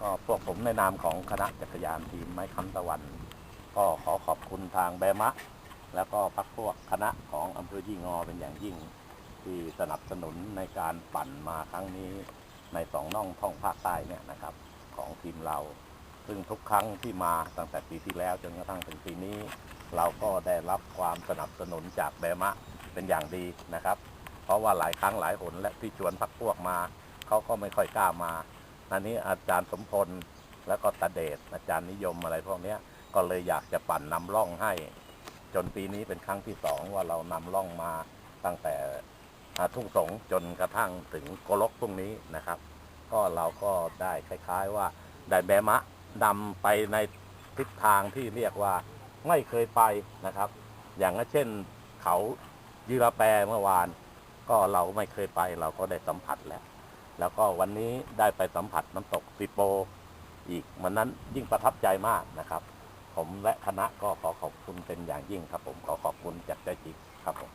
ก็พวกผมในนามของคณะจักรยานทีมไม้คำตะวัน ก็ขอขอบคุณทางแบมะ แล้วก็พักพวกคณะของอำเภอยี่งอเป็นอย่างยิ่ง ที่สนับสนุนในการปั่นมาครั้งนี้ในสองน่องท่องภาคใต้เนี่ยนะครับของทีมเรา ซึ่งทุกครั้งที่มาตั้งแต่ปีที่แล้วจนกระทั่งถึงปีนี้ เราก็ได้รับความสนับสนุนจากแบมะเป็นอย่างดีนะครับ เพราะว่าหลายครั้งหลายหนและที่ชวนพักพวกมาเขาก็ไม่ค่อยกล้ามา อันนี้อาจารย์สมพลแล้วก็ตาเดชอาจารย์นิยมอะไรพวกเนี้ยก็เลยอยากจะปั่นนำร่องให้ จนปีนี้เป็นครั้งที่สองว่าเรานำร่องมาตั้งแต่ทุ่งสงจนกระทั่งถึงโกลกพรุ่งนี้นะครับ ก็เราก็ได้คล้าย ๆ ว่าได้แบมะนำไปในทิศทางที่เรียกว่าไม่เคยไปนะครับ อย่างเช่นเขายีราแปรเมื่อวาน ก็เราไม่เคยไปเราก็ได้สัมผัสแล้ว แล้วก็วันนี้ได้ไปสัมผัสน้ำตกสิโป อีกมันนั้นยิ่งประทับใจมากนะครับ ผมและคณะก็ขอขอบคุณเป็นอย่างยิ่งครับ ผมขอขอบคุณจากใจจริงครับผม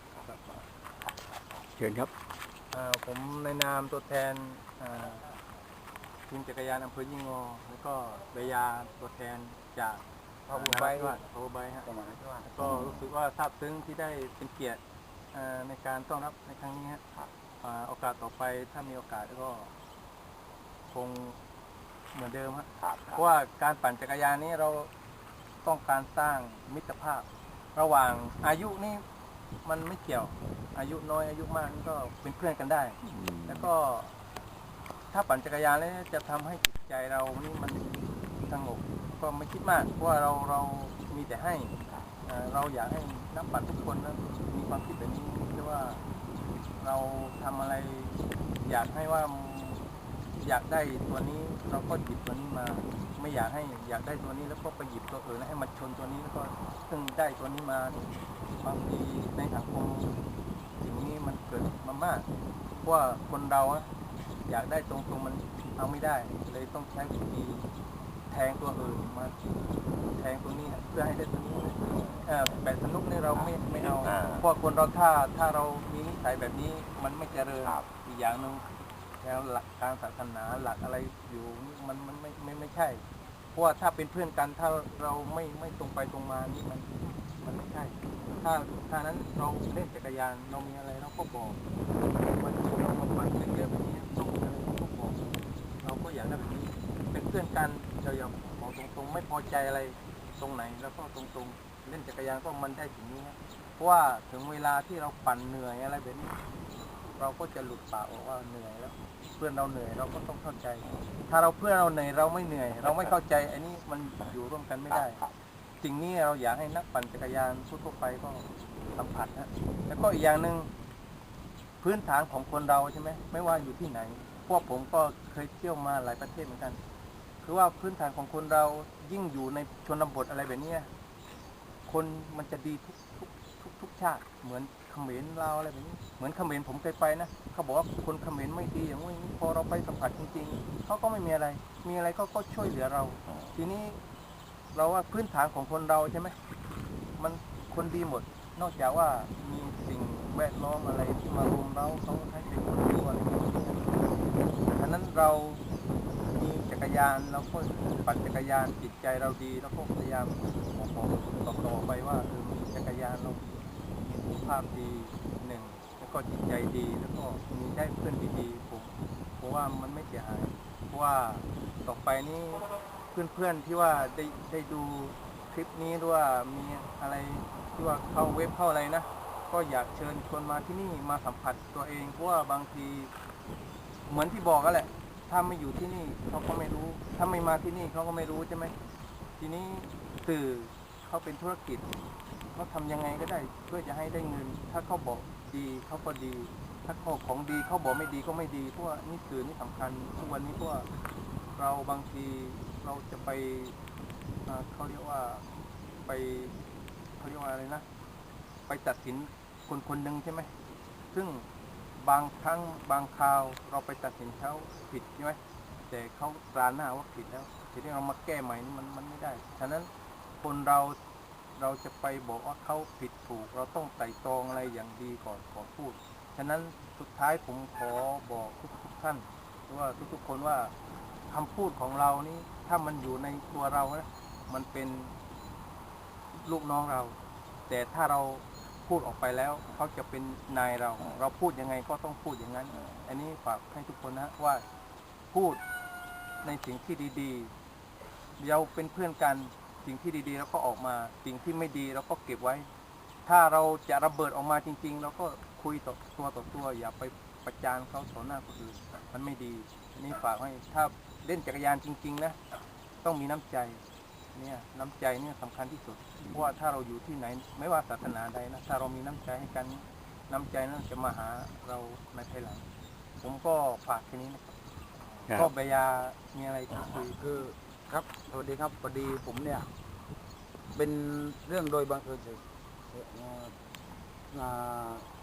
เชิญครับอ่าผมในนามตัวแทนอ่าทีมจักรยานอำเภอยิ่งงอแล้วก็เบยาตัวแทนจาก Power ไบ Bike ด้วยพาวไบฮะแล้วก็รู้สึกว่าซาบซึ้งที่ได้เป็นเกียรติอ่าในการต้อนรับในครั้งนี้ฮะอ่า โอกาสต่อไปถ้ามีโอกาสก็ คงเหมือนเดิมฮะครับเพราะว่าการปั่นจักรยานนี้เราต้องการสร้างมิตรภาพ ระหว่างอายุนี่มันไม่เกี่ยว อายุน้อยอายุมากนี่ก็เป็นเพื่อนกันได้ แล้วก็ ถ้าปั่นจักรยานแล้วจะทำให้จิตใจเรานี่มันสงบก็ไม่คิดมากเพราะว่าเราเรามีแต่ให้เอ่อเราอยากให้นักปั่นทุกคนนะมีความคิดแบบนี้ที่ว่า เราทำอะไร อยากให้ว่าอยากได้ตัวนี้เราก็หยิบตัวนี้มา ไม่อยากให้อยากได้ตัวนี้แล้วก็ไปหยิบตัวอื่นแล้วให้มันชนตัวนี้แล้วก็ซึ่งได้ตัวนี้มาบางทีในสังคมสิ่งนี้มันเกิดมามากเพราะว่าคนเราอะอยากได้ตรงๆมันเอาไม่ได้ เลยต้องใช้วิธีแทงตัวอื่นมาแทงตัวนี้เพื่อให้ได้ตัวนี้เออแบบสนุกนี่เราไม่ เอาอ่าเพราะคนเราถ้าถ้าเรามีนิสัยแบบนี้มันไม่เจริญครับ อีกอย่างหนึ่งแล้วหลักการศาสนาหลักอะไรอยู่มันมันไม่ไม่ไม่ใช่ เพราะว่าถ้าเป็นเพื่อนกันถ้าเราไม่ไม่ตรงไปตรงมานี่มันมันไม่ใช่ ถ้าถ้านั้นเราเล่นจักรยานเรามีอะไรเราก็บอกวันนี้เรามาปั่นเยอะๆแบบนี้ต้องมีอะไรเราก็บอกเราก็อยากได้แบบนี้เป็นเพื่อนกันเราอย่าบอกตรงๆ ไม่พอใจอะไรตรงไหนแล้วก็ตรงๆ เล่นจักรยานก็มันได้ถึงนี้ครับเพราะ ว่าถึงเวลาที่เราปั่นเหนื่อยอะไรแบบนี้ เราก็จะหลุดปากออกว่าเหนื่อยแล้ว เพื่อนเราเหนื่อยเราก็ต้องเข้าใจ ถ้าเราเพื่อนเราเหนื่อยเราไม่เหนื่อย เราไม่เข้าใจอันนี้มันอยู่ร่วมกันไม่ได้สิ่งนี้เราอยากให้นักปั่นจักรยานทั่วไปก็สัมผัสนะแล้วก็อีกอย่างหนึ่งพื้นฐานของคนเราใช่ไหมไม่ว่าอยู่ที่ไหน พวกผมก็เคยเที่ยวมาหลายประเทศเหมือนกัน คือว่าพื้นฐานของคนเรายิ่งอยู่ในชนบทอะไรแบบนี้คนมันจะดีทุกทุก ชาติ เหมือนเขมรลาวอะไรแบบนี้ เหมือนเขมรผมเคยไปนะเขาบอกว่าคนเขมรไม่ดีอย่างงู้นอย่างนี้พอเราไปสัมผัสจริงๆเขาก็ไม่มีอะไร มีอะไรก็ก็ช่วยเหลือเรา ทีนี้เราว่าพื้นฐานของคนเราใช่ไหมมันคนดีหมด นอกจากว่ามีสิ่งแวดล้อมอะไรที่มารุมเราเขาให้เป็นคนชั่วอะไรอย่างเงี้ยฉะนั้นเรามีจักรยานเราก็ปั่นจักรยานจิตใจเราดี แล้วก็พยายามบอกต่อไปว่าเออจักรยานเรา สุขภาพดีหนึ่งแล้วก็จิตใจดีแล้วก็มีได้เพื่อนดีๆผมเพราะว่ามันไม่เสียหายเพราะว่าต่อไปนี้เพื่อนๆที่ว่าได้ได้ดูคลิปนี้หรือว่ามีอะไรที่ว่าเข้าเว็บเข้าอะไรนะก็อยากเชิญชวนมาที่นี่มาสัมผัสตัวเองเพราะว่าบางที เหมือนที่บอกก็แหละ ถ้าไม่อยู่ที่นี่เขาก็ไม่รู้ ถ้าไม่มาที่นี่เขาก็ไม่รู้ใช่ไหมทีนี้สื่อเขาเป็นธุรกิจ เขาทำยังไงก็ได้เพื่อจะให้ได้เงิน ถ้าเขาบอกดีเขาก็ดี ถ้าเขาของดีเขาบอกไม่ดีก็ไม่ดี เพราะว่านี่สื่อนี่สำคัญทุกวันนี้เพราะว่าเราบางทีเราจะไปเขาเรียกว่าไปเขาเรียกว่าอะไรนะ ไปตัดสินคนคนหนึ่งใช่ไหมซึ่งบางครั้งบางคราวเราไปตัดสินเขาผิดใช่ไหมแต่เขาตราหน้าว่าผิดแล้วทีนี้เรามาแก้ใหม่มันมันไม่ได้ ฉะนั้นคนเรา เราจะไปบอกว่าเขาผิดถูก เราต้องไต่ตรองอะไรอย่างดีก่อนก่อนพูด ฉะนั้นสุดท้ายผมขอบอกทุกทุกท่านหรือว่าทุกๆคนว่าคำพูดของเรานี่ถ้ามันอยู่ในตัวเรานะมันเป็นลูกน้องเรา แต่ถ้าเราพูดออกไปแล้วเขาจะเป็นนายเรา เราพูดยังไงก็ต้องพูดอย่างนั้น อันนี้ฝากให้ทุกคนนะว่าพูดในสิ่งที่ดีๆเราเป็นเพื่อนกัน สิ่งที่ดีๆเราก็ออกมา สิ่งที่ไม่ดีเราก็เก็บไว้ ถ้าเราจะระเบิดออกมาจริง ๆ เราก็คุยต่อตัวต่อตัว อย่าไปประจานเขาต่อหน้าคนอื่นมันไม่ดีอันนี้ฝากให้ถ้าเล่นจักรยานจริง ๆ นะ ต้องมีน้ำใจเนี่ยน้ำใจเนี่ยสำคัญที่สุดเพราะว่าถ้าเราอยู่ที่ไหน ไม่ว่าศาสนาใดนะถ้าเรามีน้ำใจให้กันน้ำใจนั้นจะมาหาเราในภายหลัง ผมก็ฝากแค่นี้นะครับครับก็เบยามีอะไรจะคุยคือ ครับสวัสดีครับพอดีผมเนี่ย เป็นเรื่องโดยบังเอิญ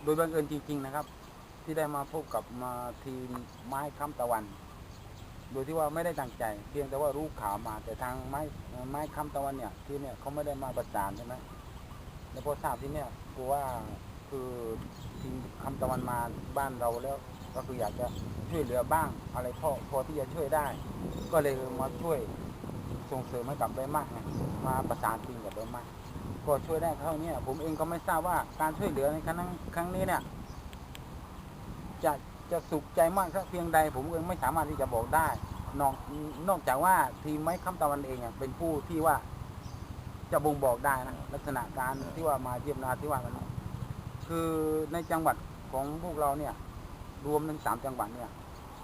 โดยบังเอิญจริง ๆ นะครับ ที่ได้มาพบกับมาทีมไม้ค้ำตะวัน โดยที่ว่าไม่ได้ตั้งใจ เพียงแต่ว่ารู้ข่าวมา แต่ทางไม้ไม้ค้ำตะวันเนี่ยที่เนี่ยเขาไม่ได้มาประจานใช่ไหมแล้วพอทราบที่เนี่ยคือว่าคือทีมค้ำตะวันมาบ้านเราแล้วก็คืออยากจะช่วยเหลือบ้างอะไรพอพอที่จะช่วยได้ ก็เลยมาช่วย ส่งเสริมให้กับใบมากไงมาประสานจริงกับใบมากก็ช่วยได้เท่านี้ผมเองก็ไม่ทราบว่าการช่วยเหลือในครั้งครั้งนี้เนี่ยจะจะสุขใจมากสักเพียงใด ผมเองไม่สามารถที่จะบอกได้ นอกนอกจากว่าทีมไม้คำตะวันเองเป็นผู้ที่ว่าจะบ่งบอกได้นะลักษณะการที่ว่ามาเยี่ยมนาที่ว่ามันคือในจังหวัดของพวกเราเนี่ย รวมทั้งสามจังหวัดเนี่ย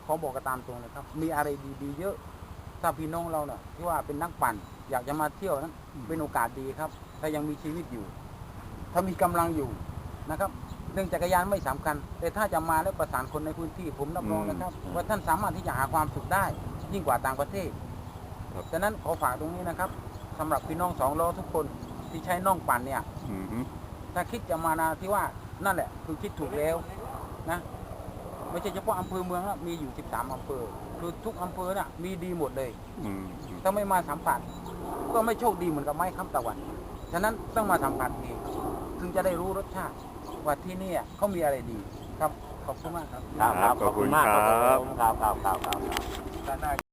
เขอบอกกันตามตรงเลยครับ มีอะไรดีๆเยอะ ถ้าพี่น้องเราเนี่ยที่ว่าเป็นนักปั่น อยากจะมาเที่ยวนั้นเป็นโอกาสดีครับ ถ้ายังมีชีวิตอยู่ ถ้ามีกำลังอยู่นะครับเรื่องจักรยานไม่สำคัญ แต่ถ้าจะมาแล้วประสานคนในพื้นที่ผมรับรองนะครับ ว่าท่านสามารถที่จะหาความสุขได้ ยิ่งกว่าต่างประเทศครับฉะนั้นขอฝากตรงนี้นะครับสำหรับพี่น้องสองล้อทุกคนที่ใช้น่องปั่นเนี่ยอืมถ้าคิดจะมานาที่ว่านั่นแหละ คือคิดถูกแล้วนะ ไม่ใช่เฉพาะอำเภอเมืองนะมีอยู่ 13อำเภอ คือทุกอำเภอน่ะมีดีหมดเลย อืมถ้าไม่มาสัมผัสก็ไม่โชคดีเหมือนกับไม้ค้ำตะวัน ฉะนั้นต้องมาสัมผัสเองถึงจะได้รู้รสชาติว่าที่เนี่ยเขามีอะไรดีครับ ขอบคุณมากครับ ครับครับขอบคุณมากครับผมครับครับครับครับ ด้านหน้า